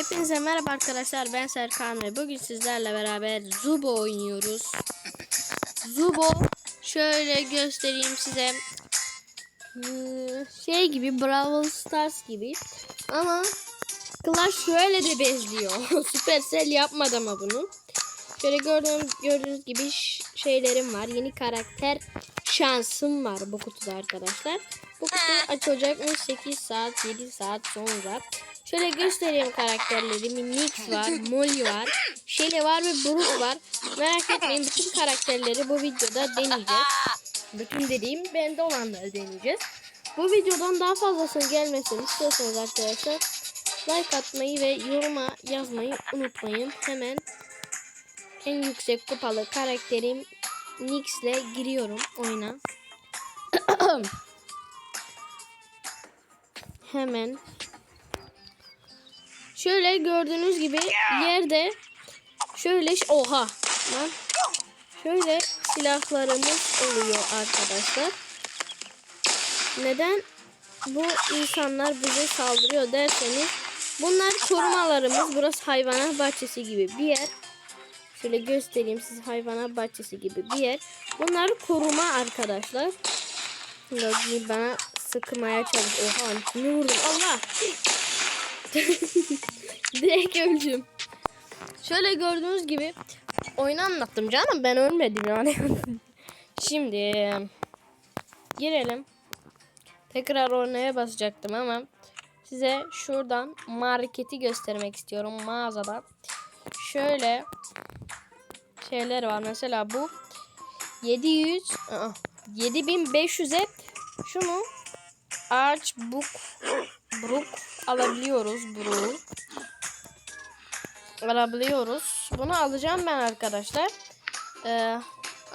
Hepinize merhaba arkadaşlar ben Serkan ve bugün sizlerle beraber Zubo oynuyoruz. Zubo şöyle göstereyim size. Ee, Şey gibi Brawl Stars gibi ama Clash şöyle de bezliyor. Supercell yapmadı ama bunu. Şöyle gördüğünüz, gördüğünüz gibi şeylerim var. Yeni karakter şansım var bu kutuda arkadaşlar. Bu kutuyu açacakmış 8 saat 7 saat sonra. Şöyle göstereyim karakterlerimi. Nix var, Molly var, Shelly var ve Brook var. Merak etmeyin bütün karakterleri bu videoda deneyeceğiz. Bütün dediğim bende olanları deneyeceğiz. Bu videodan daha fazlasının gelmesini istiyorsanız arkadaşlar like atmayı ve yoruma yazmayı unutmayın. Hemen en yüksek kupalı karakterim Nix'le giriyorum oyuna. Hemen şöyle gördüğünüz gibi yerde şöyle oha lan şöyle silahlarımız oluyor arkadaşlar. Neden bu insanlar bize saldırıyor derseniz bunlar korumalarımız. Burası hayvanat bahçesi gibi bir yer. Şöyle göstereyim size hayvanat bahçesi gibi bir yer. Bunlar koruma arkadaşlar. Şimdi bana sıkmaya çalış. Oha ne vurdum Allah. Direkt öldüm. Şöyle gördüğünüz gibi oyunu anlattım canım ben ölmedim yani. Şimdi girelim. Tekrar oynaya basacaktım ama size şuradan marketi göstermek istiyorum mağazadan. Şöyle şeyler var. Mesela bu 700 aa, 7500'e şunu ağaç buk brook alabiliyoruz. Brook alabiliyoruz. Bunu alacağım ben arkadaşlar. Ee,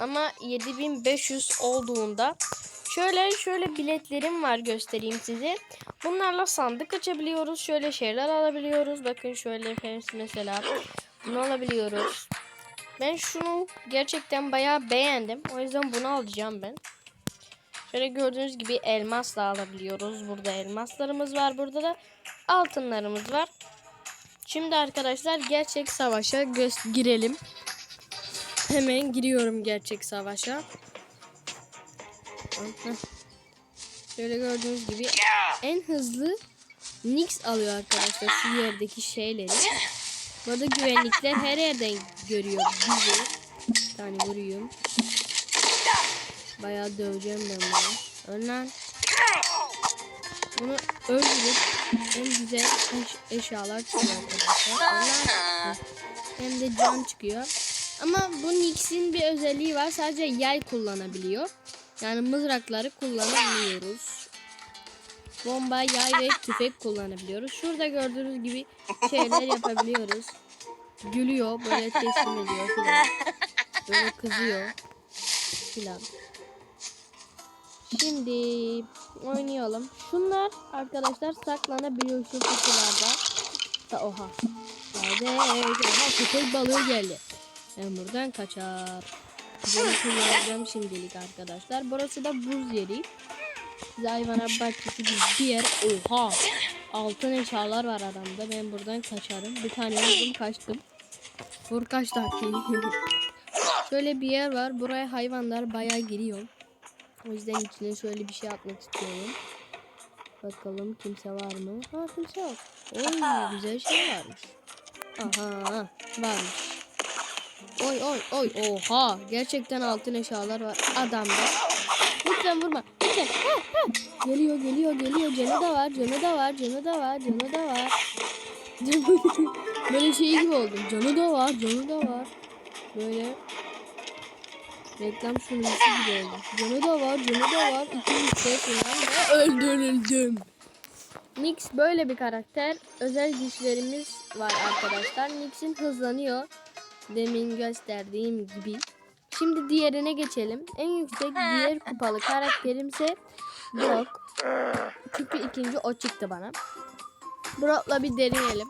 ama 7500 olduğunda şöyle şöyle biletlerim var göstereyim size. Bunlarla sandık açabiliyoruz. Şöyle şeyler alabiliyoruz. Bakın şöyle mesela bunu alabiliyoruz. Ben şunu gerçekten bayağı beğendim. O yüzden bunu alacağım ben. Şöyle gördüğünüz gibi elmas alabiliyoruz. Burada elmaslarımız var. Burada da altınlarımız var. Şimdi arkadaşlar gerçek savaşa girelim. Hemen giriyorum gerçek savaşa. Şöyle gördüğünüz gibi en hızlı Nix alıyor arkadaşlar şu yerdeki şeyleri. Burada güvenlikler her yerden görüyor bizi. Bir tane vuruyorum. Bayağı döveceğim ben bunu. Önden bunu öldürüp en güzel eş- eşyalar çıkıyor arkadaşlar. Hem de can çıkıyor. Ama bu Nix'in bir özelliği var. Sadece yay kullanabiliyor. Yani mızrakları kullanamıyoruz. Bomba, yay ve tüfek kullanabiliyoruz. Şurada gördüğünüz gibi şeyler yapabiliyoruz. Gülüyor, böyle teslim ediyor filan. Böyle kızıyor filan. Şimdi oynayalım. Şunlar arkadaşlar saklanabiliyor şu kutularda. Da oha. Hadi oha köpek balığı geldi. Ben buradan kaçar. Bunu kullanacağım şimdilik arkadaşlar. Burası da buz yeri. Size hayvanat bahçesi bir yer. Oha. Altın eşyalar var adamda. Ben buradan kaçarım. Bir tane vurdum kaçtım. Vur kaç dakika. Şöyle bir yer var. Buraya hayvanlar bayağı giriyor. O yüzden içine şöyle bir şey atmak istiyorum. Bakalım kimse var mı? Ha kimse yok. Oy güzel şey varmış. Aha varmış. Oy oy oy oha gerçekten altın eşyalar var adamda. Lütfen vurma. Lütfen. Ha, ha. Geliyor geliyor geliyor. Canı da var canı da var canı da var canı da var. Böyle şey gibi oldum. Canı da var canı da var. Böyle reklam sunucusu gibi oldu. Canı da var canı da var. İki falan ve öldürüldüm. Nix böyle bir karakter. Özel güçlerimiz var arkadaşlar. Nix'in hızlanıyor. Demin gösterdiğim gibi. Şimdi diğerine geçelim. En yüksek diğer kupalı karakterimse Brock. Çünkü ikinci o çıktı bana. Brock'la bir deneyelim.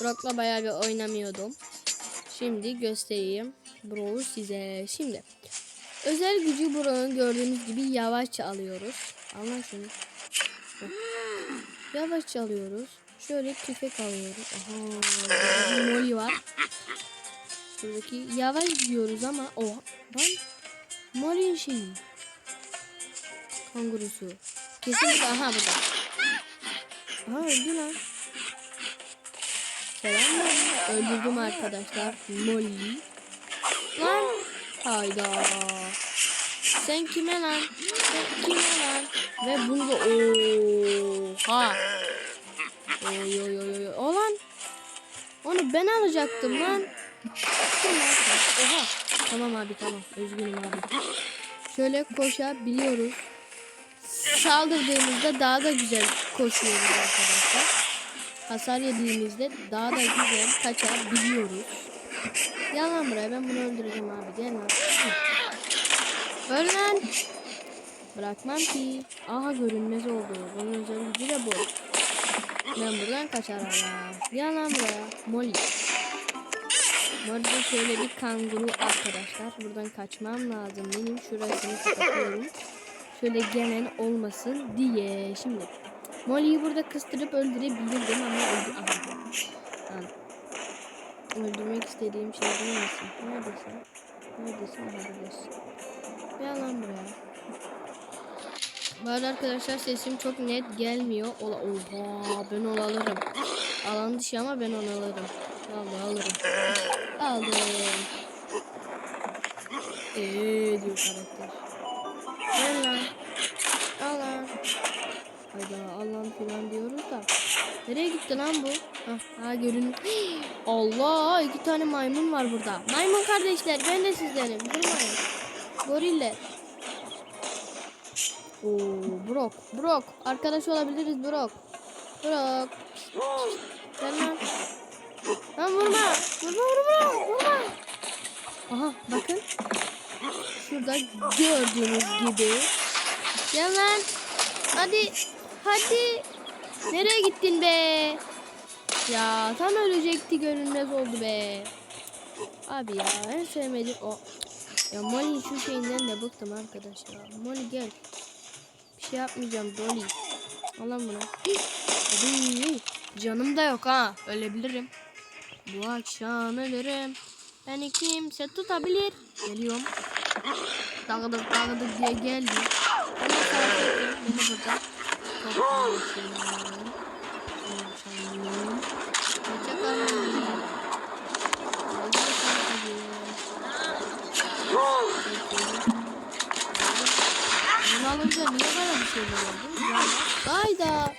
Brock'la bayağı bir oynamıyordum. Şimdi göstereyim Brock'u size. Şimdi özel gücü Brock'un gördüğünüz gibi yavaşça alıyoruz. Anla şunu. Yavaşça alıyoruz. Şöyle tüfek alıyoruz. Aha. Molly var. Şuradaki yavaş gidiyoruz ama o lan Molly'nin şeyi. Kangurusu. Kesin burada. Aha burada. Aha öldü lan. Selam Molly. Öldürdüm arkadaşlar. Molly. Lan. Hayda. Sen kime lan? Sen kime lan? Ve bunu da oha. Oy oy oy oy. O. Onu ben alacaktım lan. Oha. Tamam abi tamam. Üzgünüm abi. Şöyle koşabiliyoruz. Saldırdığımızda daha da güzel koşuyoruz arkadaşlar. Hasar yediğimizde daha da güzel kaçabiliyoruz. Gel lan buraya ben bunu öldüreceğim abi. Gel lan. Öl lan. Bırakmam ki. Aha görünmez oldu. Bunun özel gücü de bu. Ben buradan kaçar hala. Gel lan buraya. Molly. Molly şöyle bir kanguru arkadaşlar. Buradan kaçmam lazım. Benim şurasını kapatıyorum. Şöyle gelen olmasın diye. Şimdi Molly'yi burada kıstırıp öldürebilirdim ama öldü. Aha. Lan. Öldürmek istediğim şey değil misin? Neredesin? Neredesin? Buradasın. Gel lan buraya. Bu arada arkadaşlar sesim çok net gelmiyor. Ola Oha ben onu alırım. Alan dışı ama ben onu alırım. Vallahi alırım. Aldım. Eee diyor karakter. Gel lan. Hayda Allah'ım falan diyoruz da. Nereye gitti lan bu? Hah, ha görün. Allah iki tane maymun var burada. Maymun kardeşler ben de sizlerim. Durmayın. Goriller. Oo, Brok. Brok. Arkadaş olabiliriz Brok. Brok. Gel lan. Lan vurma. Vurma vurma vurma. Aha bakın. Şurada gördüğünüz gibi. Gel lan. Hadi. Hadi. Nereye gittin be? Ya tam ölecekti görünmez oldu be. Abi ya en sevmediğim o. Ya Molly şu şeyinden de bıktım arkadaş ya. Molly gel. Bir şey yapmayacağım Dolly. Al lan bunu. Hadi. Canım da yok ha. Ölebilirim. Bu akşam ölürüm. Beni kimse tutabilir. Geliyorum. Dağıdık dağıdık diye geldi. Beni burada. Bunu alınca niye böyle bir şeyler oldu? Hayda.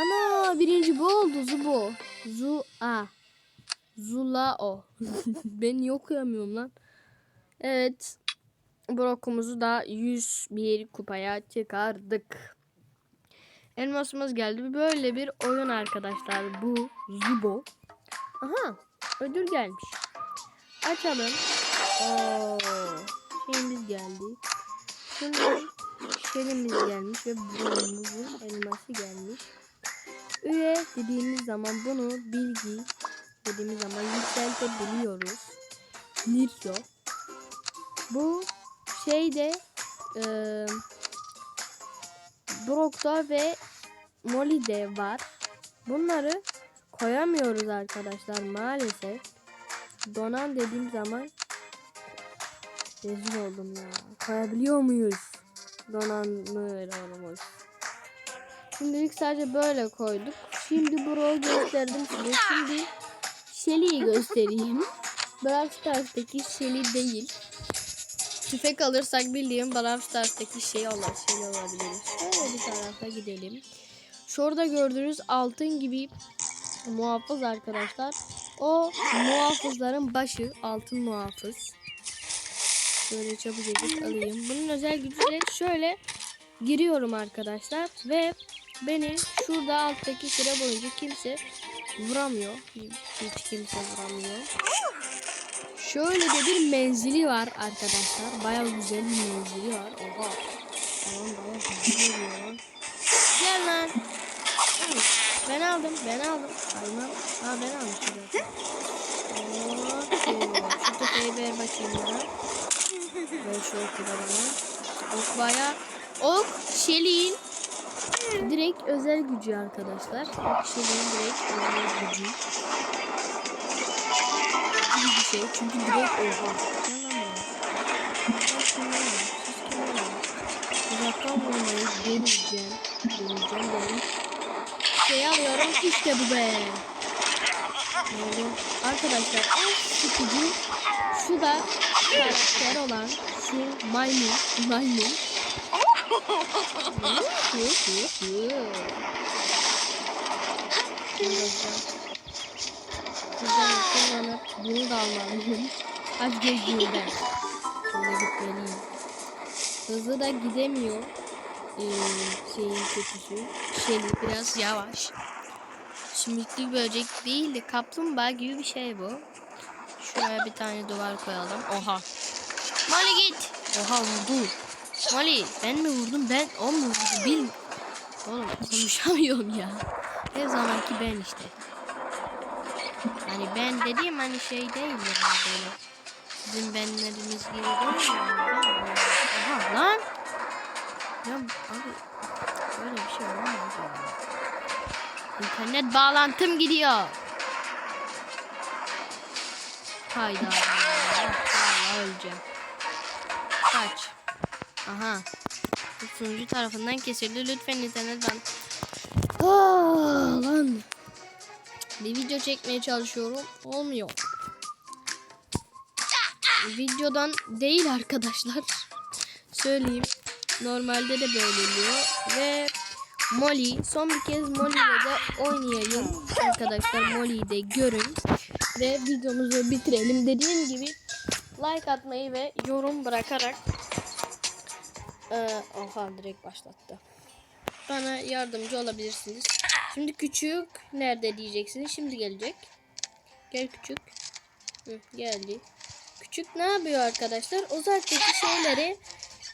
Ana birinci bu oldu Zubo. Zu a. Zula o. ben niye okuyamıyorum lan? Evet. Brokumuzu da 101 kupaya çıkardık. Elmasımız geldi. Böyle bir oyun arkadaşlar. Bu Zubo. Aha. Ödül gelmiş. Açalım. Oo. Şeyimiz geldi. Şimdi şelimiz gelmiş ve bronzumuzun elması gelmiş. Üye dediğimiz zaman bunu bilgi dediğimiz zaman yükseltebiliyoruz. Nitro. Bu şeyde e, Brock'ta ve Molly'de var. Bunları koyamıyoruz arkadaşlar maalesef. Donan dediğim zaman rezil oldum ya. Koyabiliyor muyuz? Donanmıyoruz. Şimdilik sadece böyle koyduk. Şimdi Brock'u gösterdim size. Şimdi Shelly'yi göstereyim. Brawl Stars'taki Shelly değil. Tüfek alırsak bildiğim Brawl Stars'taki şey olur. Şey olabilir. Şöyle bir tarafa gidelim. Şurada gördüğünüz altın gibi muhafız arkadaşlar. O muhafızların başı altın muhafız. Şöyle çabucak alayım. Bunun özel gücü de şöyle giriyorum arkadaşlar ve beni şurada alttaki süre boyunca kimse vuramıyor. Hiç kimse vuramıyor. Şöyle de bir menzili var arkadaşlar. Bayağı güzel bir menzili var. Oha. Tamam bayağı güzel geliyor. Gel lan. Ben aldım. Ben aldım. Almam. Ha ben almışım zaten. Okey. Şu tüfeği ver bakayım bana. Ver şu oku da bana. Ok bayağı. Ok Şeli'nin Direkt özel gücü arkadaşlar. O kişinin direkt özel gücü. Şey çünkü direkt oha. Uzaktan vurmayı deneyeceğim. Deneyeceğim dedim. Şey alıyorum işte bu be. Oldu? Arkadaşlar en sıkıcı şu da karakter olan şu maymun. Maymun. Hı, hı, hı, hı. Buradan kullanıp bunu da almalıyım. Aç gözlüğümden. Şöyle gitmeliyim. Hızlı da gidemiyor. Ee, şeyin kötüsü. Şeli biraz yavaş. Şimdilik böcek değil de kaplumbağa gibi bir şey bu. Şuraya bir tane duvar koyalım. Oha. Mali git. Oha vurdu. Mali ben mi vurdum ben o mu vurdu bil. Oğlum konuşamıyorum ya. Her zamanki ben işte. Hani ben dediğim hani şey değil yani böyle. Sizin benleriniz gibi değil yani. Aha lan. Ya abi böyle bir şey olamaz ya. İnternet bağlantım gidiyor. Hayda. Vallahi öleceğim. Kaç. Aha. Sunucu tarafından kesildi. Lütfen internet ban. Ah, lan. Bir video çekmeye çalışıyorum. Olmuyor. Videodan değil arkadaşlar. Söyleyeyim. Normalde de böyle oluyor. Ve Molly. Son bir kez Molly ile de oynayayım. Arkadaşlar Molly'yi de görün. Ve videomuzu bitirelim. Dediğim gibi like atmayı ve yorum bırakarak ee, oha direkt başlattı. Bana yardımcı olabilirsiniz. Şimdi küçük nerede diyeceksiniz. Şimdi gelecek. Gel küçük. Hı, geldi. Küçük ne yapıyor arkadaşlar? Uzaktaki şeyleri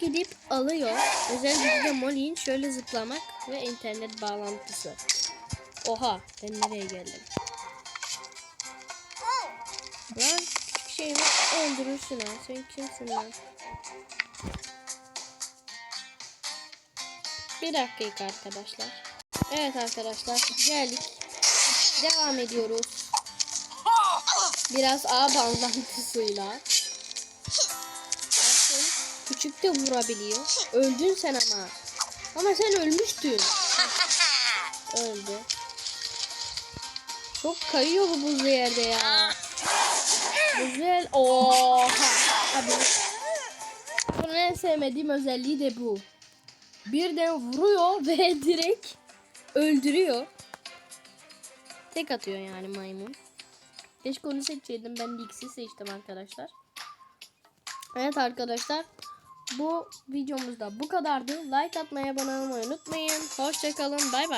gidip alıyor. Özel gücü de Molly'in şöyle zıplamak ve internet bağlantısı. Oha ben nereye geldim? Lan küçük şeyimi öldürürsün ha. Sen kimsin lan? Bir dakika arkadaşlar. Evet arkadaşlar geldik. Devam ediyoruz. Biraz ağ bağlantısıyla. Küçük de vurabiliyor. Öldün sen ama. Ama sen ölmüştün. Öldü. Çok kayıyor bu buzlu yerde ya. Güzel. Oha. Abi. Bunun en sevmediğim özelliği de bu. Birden vuruyor ve direkt öldürüyor. Tek atıyor yani maymun. Keşke onu seçseydim. Ben de X'i seçtim arkadaşlar. Evet arkadaşlar. Bu videomuzda bu kadardı. Like atmayı, abone olmayı unutmayın. Hoşçakalın. Bay bay.